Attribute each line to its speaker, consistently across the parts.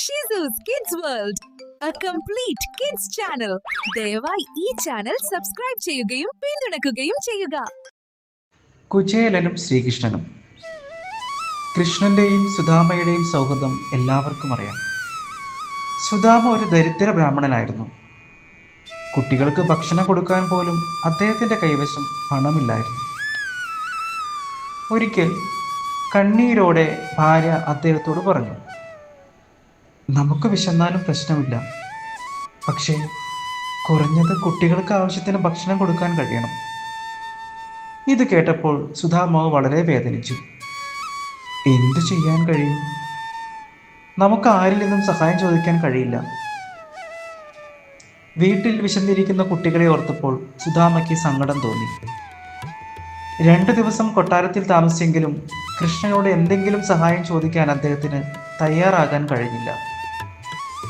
Speaker 1: ഷിസൂസ് kids world a complete kids channel ദയവായി ഈ channel subscribe ചെയ്യുകയും പിന്തുണക്കുകയും ചെയ്യുക.
Speaker 2: കുചേലനും ശ്രീകൃഷ്ണനും. കൃഷ്ണന്റെയും സുധാമയുടെയും സൗഹൃദം എല്ലാവർക്കും അറിയാം. സുധാമ ഒരു ദരിദ്ര ബ്രാഹ്മണനായിരുന്നു. കുട്ടികൾക്ക് ഭക്ഷണം കൊടുക്കാൻ പോലും അദ്ദേഹത്തിന്റെ കൈവശം പണമില്ലായിരുന്നു. ഒരിക്കൽ കണ്ണീരോടെ ഭാര്യ അദ്ദേഹത്തോട് പറഞ്ഞു നമുക്ക് വിശന്നാലും പ്രശ്നമില്ല. പക്ഷേ കുറഞ്ഞത് കുട്ടികൾക്ക് ആവശ്യത്തിന് ഭക്ഷണം കൊടുക്കാൻ കഴിയണം. ഇത് കേട്ടപ്പോൾ സുധാമാവ് വളരെ വേദനിച്ചു. എന്തു ചെയ്യാൻ കഴിയും? നമുക്ക് ആരിൽ നിന്നും സഹായം ചോദിക്കാൻ കഴിയില്ല. വീട്ടിൽ വിശന്നിരിക്കുന്ന കുട്ടികളെ ഓർത്തപ്പോൾ സുധാമയ്ക്ക് സങ്കടം തോന്നി. രണ്ടു ദിവസം കൊട്ടാരത്തിൽ താമസിച്ചെങ്കിലും കൃഷ്ണനോട് എന്തെങ്കിലും സഹായം ചോദിക്കാൻ അദ്ദേഹത്തിന് തയ്യാറാകാൻ കഴിഞ്ഞില്ല.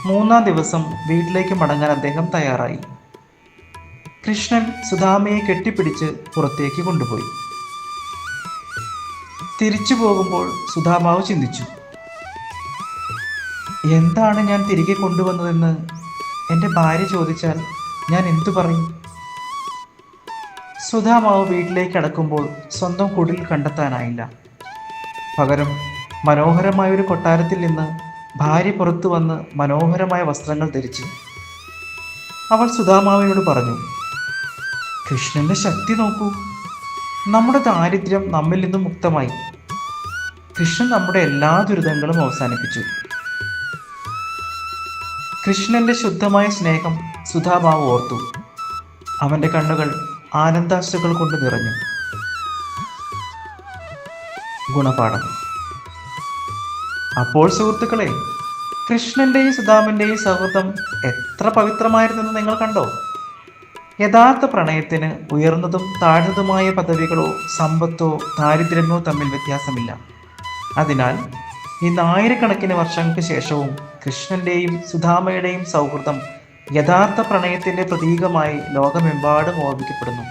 Speaker 2: മൂന്നാം ദിവസം വീട്ടിലേക്ക് മടങ്ങാൻ അദ്ദേഹം തയ്യാറായി. കൃഷ്ണൻ സുധാമയെ കെട്ടിപ്പിടിച്ച് പുറത്തേക്ക് കൊണ്ടുപോയി. തിരിച്ചു പോകുമ്പോൾ സുധാമാവ് ചിന്തിച്ചു എന്താണ് ഞാൻ തിരികെ കൊണ്ടുവന്നതെന്ന് എന്റെ ഭാര്യ ചോദിച്ചാൽ ഞാൻ എന്തു പറയും? സുധാമാവ് വീട്ടിലേക്ക് അടക്കുമ്പോൾ സ്വന്തം കുടിൽ കണ്ടെത്താനായില്ല. പകരം മനോഹരമായൊരു കൊട്ടാരത്തിൽ നിന്ന് ഭാര്യ പുറത്തു വന്ന് മനോഹരമായ വസ്ത്രങ്ങൾ ധരിച്ചു. അവൾ സുധാമാവിനോട് പറഞ്ഞു കൃഷ്ണന്റെ ശക്തി നോക്കൂ. നമ്മുടെ ദാരിദ്ര്യം നമ്മിൽ നിന്നും മുക്തമായി. കൃഷ്ണൻ നമ്മുടെ എല്ലാ ദുരിതങ്ങളും അവസാനിപ്പിച്ചു. കൃഷ്ണന്റെ ശുദ്ധമായ സ്നേഹം സുധാമാവ് ഓർത്തു. അവന്റെ കണ്ണുകൾ ആനന്ദാശകൾ കൊണ്ട് നിറഞ്ഞു. ഗുണപാഠം. അപ്പോൾ സുഹൃത്തുക്കളെ കൃഷ്ണന്റെയും സുധാമന്റെയും സൗഹൃദം എത്ര പവിത്രമായിരുന്നെന്ന് നിങ്ങൾ കണ്ടോ? യഥാർത്ഥ പ്രണയത്തിന് ഉയർന്നതും താഴ്ന്നതുമായ പദവികളോ സമ്പത്തോ ദാരിദ്ര്യമോ തമ്മിൽ വ്യത്യാസമില്ല. അതിനാൽ ഇന്ന് ആയിരക്കണക്കിന് വർഷങ്ങൾക്ക് ശേഷവും കൃഷ്ണന്റെയും സുധാമയുടെയും സൗഹൃദം യഥാർത്ഥ പ്രണയത്തിന്റെ പ്രതീകമായി ലോകമെമ്പാടും ഓർമ്മിക്കപ്പെടുന്നു.